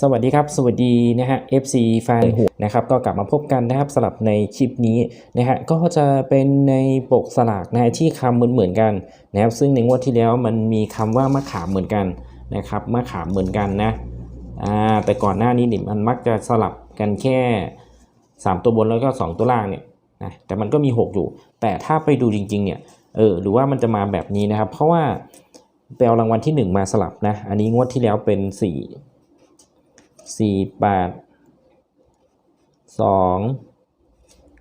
สวัสดีครับสวัสดีนะฮะ FC แฟนหูนะครับก็กลับมาพบกันนะครับสำหรับในคลิปนี้นะฮะก็จะเป็นในปกสลากนะฮะที่คำเหมือนเหมือนๆกันนะครับซึ่งในงวดที่แล้วมันมีคำว่ามะขามเหมือนกันนะครับมะขามเหมือนกันนะอ่าแต่ก่อนหน้านี้นี่มันมักจะสลับกันแค่ 3 ตัวบนแล้วก็ 2 ตัวล่างเนี่ยนะแต่มันก็มี 6 อยู่ แต่ถ้าไปดูจริงๆเนี่ยเออหรือว่ามันจะมาแบบนี้นะครับ เพราะว่าไปเอารางวัลที่ 1 มาสลับนะอันนี้งวดที่แล้วเป็น 4 สี่แปดสอง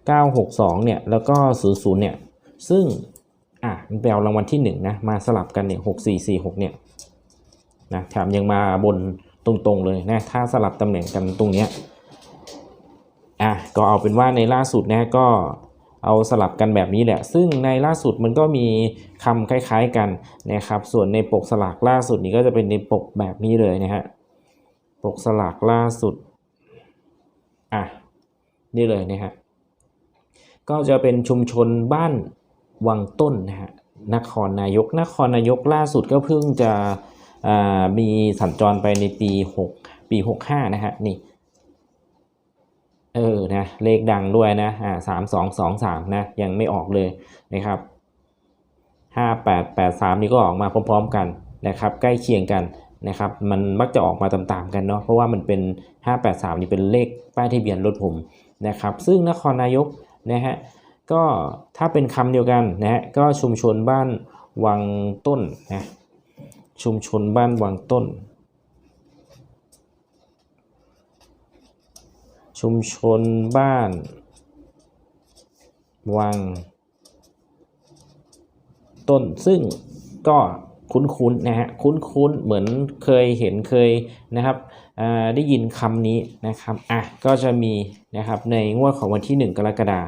เก้าหกสองเนี่ยแล้วก็ศูนย์ศูนย์เนี่ยซึ่งอะมันไปเอารางวัลที่หนึ่งนะมาสลับกันเนี่ยหกสี่สี่หกเนี่ยนะแถมยังมาบนตรงๆเลยนะถ้าสลับตำแหน่งกันตรงเนี้ยอะก็เอาเป็นว่าในล่าสุดนะก็เอาสลับกันแบบนี้แหละ ซึ่งในล่าสุดมันก็มีคำคล้ายๆกันนะครับ ส่วนในปกสลากล่าสุดนี้ก็จะเป็นในปกแบบนี้เลยนะฮะ ปกสลากล่าสุด อะ นี่เลยนะฮะ ก็จะเป็นชุมชนบ้านวังต้นนะฮะ นครนายก นครนายกล่าสุดก็เพิ่งจะอ่ามีสัญจรไปในปี 6 ปี 65 นะฮะ นี่ เออ นะ เลขดังด้วยนะ อ่าสามสองสองสามนะ ยังไม่ออกเลยนะครับห้าแปดแปดสามนี่ก็ออกมาพร้อม ๆ กันนะครับ ใกล้เคียงกัน นะครับมันมักจะออกมาตามๆกันเนาะเพราะว่ามันเป็น 583 นี่เป็นเลขป้ายทะเบียนรถผมนะครับซึ่งนครนายกนะฮะก็ถ้าเป็นคำเดียวกันนะฮะก็ชุมชนบ้านวังต้นนะชุมชนบ้านวังต้น ชุมชนบ้าน วัง ต้นซึ่งก็ คุ้นๆนะฮะคุ้นๆเหมือนเคยเห็นเคยนะครับได้ยินคำนี้นะครับอะก็จะมีนะครับในงวดของวันที่ 1 กรกฎาคม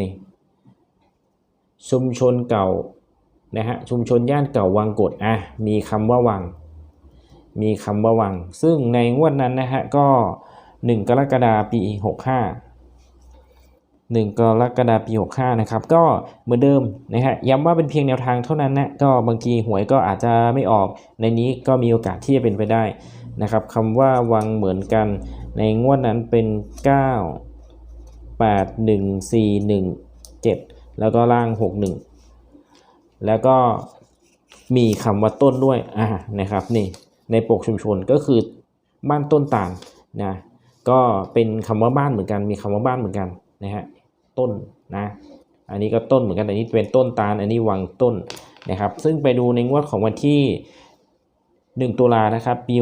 นี่ชุมชนเก่านะฮะชุมชนย่านเก่าวังกดอะมีคำว่าวัง มีคำว่าวัง ซึ่งในงวดนั้นนะฮะก็ 1 กรกฎาคมปี 65 1 กรกฎาคมปี 65 นะครับ ก็เหมือนเดิมนะฮะย้ำว่าเป็นเพียงแนวทางเท่านั้นนะ ก็บางทีหวยก็อาจจะไม่ออก ในนี้ก็มีโอกาสที่จะเป็นไปได้นะครับคำว่าวังเหมือนกันในงวดนั้นเป็น 9 8 1 4 1 7 แล้วก็ล่าง 6 1 แล้วก็มีคำว่าต้นด้วยอ่านะครับนี่ในปกชุมชนก็คือบ้านต้นตาลนะก็เป็นคำว่าบ้านเหมือนกัน มีคำว่าบ้านเหมือนกันนะฮะ ต้นนะอันนี้ก็ต้นเหมือนกันแต่นี้เป็นต้นตาล อันนี้วังต้นนะครับ ซึ่งไปดูในงวดของวันที่ 1 ตุลานะครับ ปี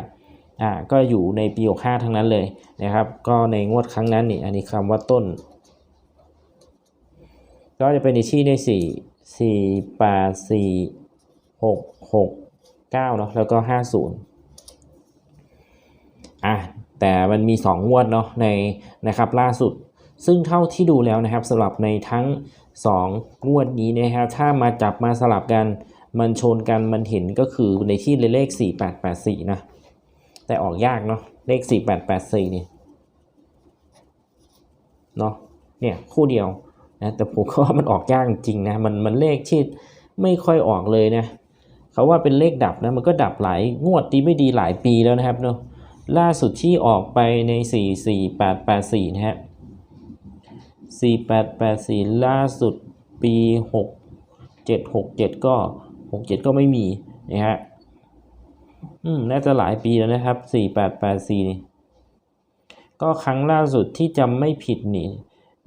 65อ่าก็อยู่ในปี 65 ทั้งนั้นเลยนะครับ ก็ในงวดครั้งนั้นนี่อันนี้คำว่าต้น ก็จะเป็นในที่ใน4 4 8 4 6 6 9เนาะแล้วก็50อะแต่มันมี 2 งวดเนาะในนะครับล่าสุด ซึ่งเท่าที่ดูแล้วนะครับสำหรับในทั้ง 2 งวดนี้นะครับถ้ามาจับมาสลับกันมันชนกันมันเห็นก็คือในที่เลข 4884 นะ แต่ออกยากเนาะเลข 4884 นี่เนาะเนี่ยคู่เดียวนะแต่ผมก็ว่ามันออกยากจริงนะมันมันเลขที่ไม่ค่อยออกเลยนะเขาว่าเป็นเลขดับนะมันก็ดับหลายงวดดีไม่ดีหลายปีแล้วนะครับเนาะล่าสุดที่ออกไปใน 44884 นะฮะ 4884 ล่าสุดปี 6 7 6 7 ก็ 6 7 ก็ไม่มีนะฮะอืมน่าจะหลายปีแล้วนะครับ 4884 นี่ก็ครั้งล่าสุดที่จำไม่ผิดนี่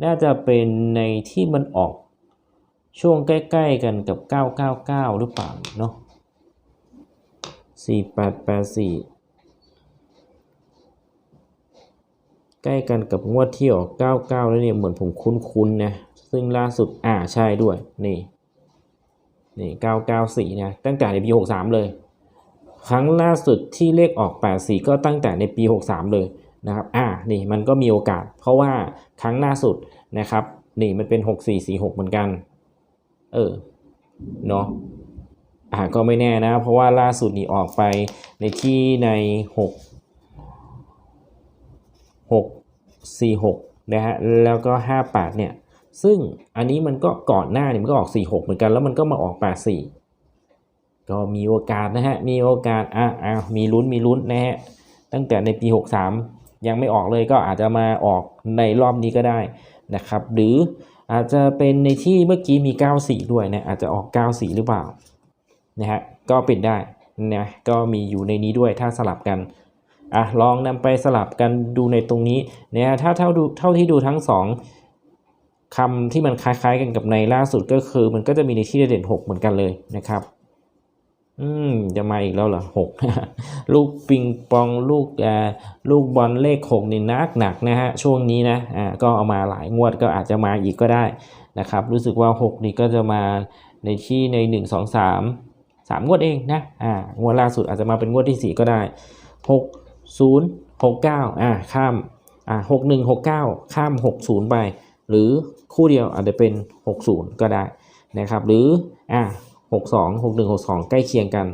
น่าจะเป็นในที่มันออกช่วงใกล้ ๆ กันกับ 999 หรือเปล่าเนาะ4884 ใกล้กันกับงวดที่ออก 99 แล้วเนี่ยเหมือนผมคุ้นๆนะซึ่งล่าสุดอ่าใช่ด้วยนี่นี่ 994 นะตั้งแต่ในปี 63 เลย ครั้งล่าสุดที่เลขออก 84 ก็ตั้งแต่ในปี 63 เลยนะครับอ่านี่มันก็มีโอกาส เพราะว่าครั้งล่าสุดนะครับนี่มันเป็น 6446 เหมือนกัน เออเนาะอ่าก็ไม่แน่นะ เพราะว่าล่าสุดนี่ออกไปในที่ใน 6 6 4 6นะฮะแล้วก็ 58เนี่ยซึ่งอันนี้มันก็ก่อนหน้านี่มันก็ออก 4 6 เหมือนกันแล้วมันก็มาออก 8 4 ก็มีโอกาสนะฮะมีโอกาสอะอะมีลุ้นมีลุ้นนะฮะตั้งแต่ในปี 63 ยังไม่ออกเลยก็อาจจะมาออกในรอบนี้ก็ได้นะครับหรืออาจจะเป็นในที่เมื่อกี้มี 94 ด้วยนะอาจจะออก 94 หรือเปล่านะฮะก็เป็นได้นะก็มีอยู่ในนี้ด้วยถ้าสลับกัน อะลองนำไปสลับกันดูในตรงนี้เนะฮะถ้าเท่าดูเท่าที่ดูทั้งสองคำที่มันคล้ายๆกันกับในล่าสุดก็คือ มันก็จะมีในที่เด่นหกเหมือนกันเลยนะครับอืมจะมาอีกแล้วเหรอหกลูกปิงปองลูกอ่าลูกบอลเลขหกนี่นักหนักนะฮะช่วงนี้นะอ่าก็เอามาหลายงวดก็อาจจะมาอีกก็ได้นะครับ รู้สึกว่าหกนี่ก็จะมาในที่ในหนึ่งสองสามสามงวดเองนะอ่างวดล่าสุดอาจจะมาเป็นงวดที่สี่ก็ได้ห กศูนย์หกเก้าอ่าข้ามอ่าหกหนึ่งหกเก้าข้ามหกศูนย์ไป หรือคู่เดียวอาจจะเป็นหกศูนย์ก็ได้นะครับ หรืออ่าหกสองหกหนึ่งหกสองใกล้เคียงกัน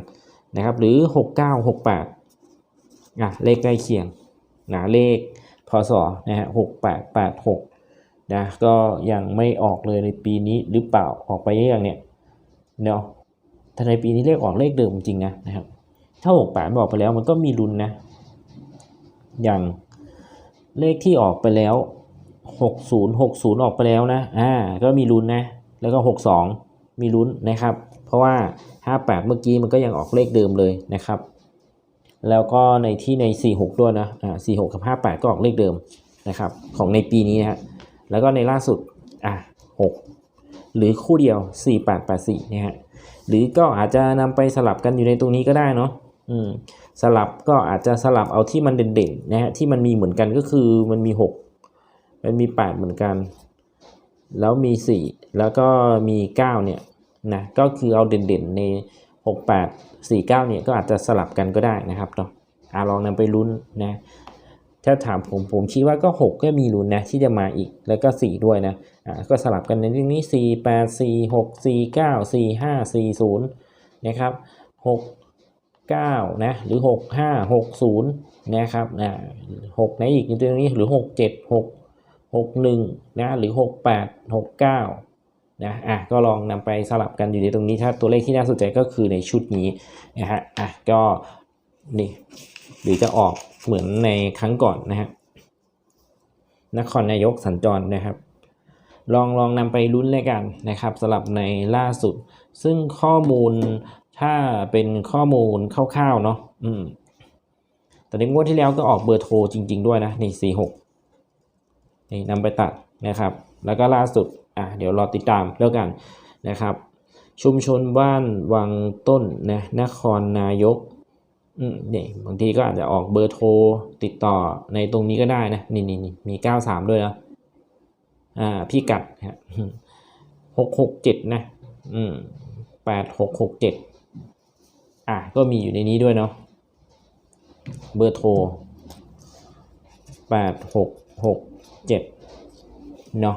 นะครับ หรือ 69 68อะเลขใกล้เคียงนะเลขพศนะฮะ6886นะก็ยังไม่ออกเลยในปีนี้หรือเปล่าออกไปยังเนี่ยเนาะถ้าในปีนี้เลขออกเลขเดิมจริงนะนะครับถ้า68บอกไปแล้วมันก็มีลุ้นนะ อย่างเลขที่ออกไปแล้ว 60 60 ออกไปแล้วนะ อ่า ก็มีลุ้นนะ แล้วก็ 62 มีลุ้นนะครับ เพราะว่า 58 เมื่อกี้มันก็ยังออกเลขเดิมเลยนะครับ แล้วก็ในที่ใน 46 ด้วยนะ อ่า 46 กับ 58 ก็ออกเลขเดิมนะครับ ของในปีนี้นะฮะ แล้วก็ในล่าสุด อะ 6 หรือคู่เดียว 4884นะฮะ หรือก็อาจจะนำไปสลับกันอยู่ในตรงนี้ก็ได้เนาะ อืม สลับก็อาจจะสลับเอาที่มันเด่นๆนะฮะที่มันมีเหมือนกันก็คือมันมี 6 มันมี 8 เหมือนกัน แล้วมี 4 แล้วก็มี 9 เนี่ยนะก็คือเอาเด่นๆใน 68 49 เนี่ยก็อาจจะสลับกันก็ได้นะครับเนาะอะลองนำไปลุ้นนะถ้าถามผมผมคิดว่าก็ 6 ก็มีลุ้นนะที่จะมาอีกแล้วก็ 4 ด้วยนะอ่าก็สลับกันในเรื่องนี้ 4 8 4 6 4 9 4 5 4 0 นะครับ 6 9นะหรือ 6 5 6 0นะครับนะ6ในอีกในตัวนี้หรือ 6 7 6 6 1นะหรือ 6 8 6 9นะอะก็ลองนำไปสลับกันอยู่ในตรงนี้ถ้าตัวเลขที่น่าสนใจก็คือในชุดนี้นะฮะอะก็นี่หรือจะออกเหมือนในครั้งก่อนนะฮะนครนายกสัญจรนะครับ ลองลองนำไปลุ้นเลยกันนะครับสำหรับในล่าสุด ซึ่งข้อมูล ถ้าเป็นข้อมูลคร่าวๆเนาะอืมแต่ในงวดที่แล้วก็ออกเบอร์โทรจริง ๆ ด้วยนะนี่สี่หกนี่นำไปตัดนะครับ แล้วก็ล่าสุดอะเดี๋ยวรอติดตามแล้วกันนะครับ ชุมชนบ้านวังต้นนะนครนายกอืมนี่บางทีก็อาจจะออกเบอร์โทรติดต่อในตรงนี้ก็ได้นะนี่นี่นี่มีเก้าสามด้วยนะอ่าพี่กัดฮะหกหกเจ็ดนะอืมแปดหกหกเจ็ด อะก็มีอยู่ในนี้ด้วยเนาะเบอร์โทรแปดหกหกเจ็ดเนาะ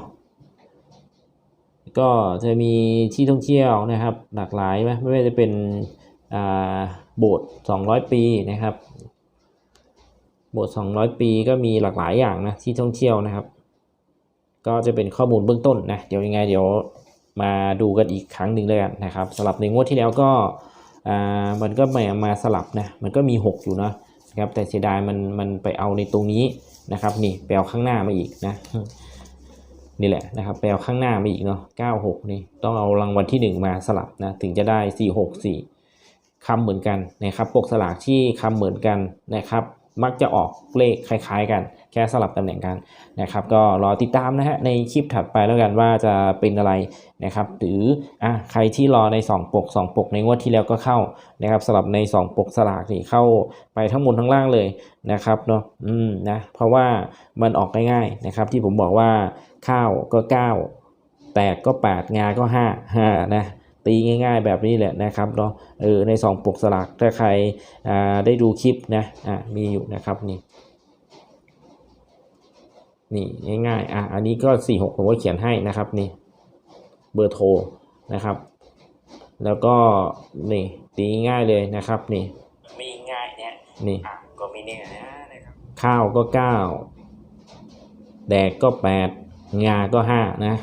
ก็จะมีที่ท่องเที่ยวนะครับ หลากหลายไหมไม่ว่าจะเป็นอ่าโบสถ์200 ปีนะครับ โบสถ์200 ปีก็มีหลากหลายอย่างนะที่ท่องเที่ยวนะครับ ก็จะเป็นข้อมูลเบื้องต้นนะเดี๋ยวยังไงเดี๋ยวมาดูกันอีกครั้งหนึ่งเลยกันนะครับสำหรับในงวดที่แล้วก็ อ่ามันก็มามาสลับนะมันก็มี 6 อยู่นะนะครับแต่เสียดายมันมันไปเอาในตรงนี้นะครับนี่ไปเอาข้างหน้ามาอีกนะนี่แหละนะครับแปลข้างหน้ามาอีกเนาะ96 นี่ต้องเอารางวัลที่ 1 มาสลับนะถึงจะได้ 464คำเหมือนกันนะครับปกสลากที่คำเหมือนกันนะครับ มักจะออกเลขคล้ายๆ กันแค่สลับตำแหน่งกันนะครับก็รอติดตามนะฮะในคลิปถัดไปแล้วกันว่าจะเป็นอะไรนะครับหรืออะใครที่รอใน 2 ปก 2 ปกในงวดที่แล้วก็เข้านะครับสำหรับใน 2 ปกสลากนี่เข้าไปทั้งบนทั้งล่างเลยนะครับเนาะอืมนะเพราะว่ามันออกง่ายๆนะครับที่ผมบอกว่าข้าวก็ 9 แตกก็ 8 งาก็5 5นะ ตีง่ายๆแบบนี้แหละนะครับเนาะเออใน2ปกสลากถ้าใครอ่าได้ดูคลิปนะอ่ามีอยู่นะครับนี่นี่ง่ายๆอะอันนี้ก็ 46 ผมก็เขียนให้นะครับนี่เบอร์โทรนะครับ แล้วก็นี่ตีง่ายเลยนะครับนี่มีง่ายเนี่ยนี่อะก็มีเนี่ยนะนะครับข้าวก็ 9 แดกก็ 8 งาก็ 5 นะ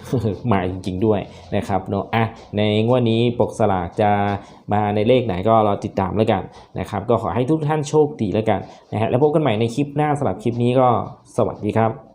หมายจริง ๆ ด้วยนะครับเนาะอะในงวดนี้ปกสลากจะมาในเลขไหนก็รอติดตามแล้วกันนะครับ ก็ขอให้ทุกท่านโชคดีแล้วกันนะฮะแล้วพบกันใหม่ในคลิปหน้าสำหรับคลิปนี้ก็สวัสดีครับ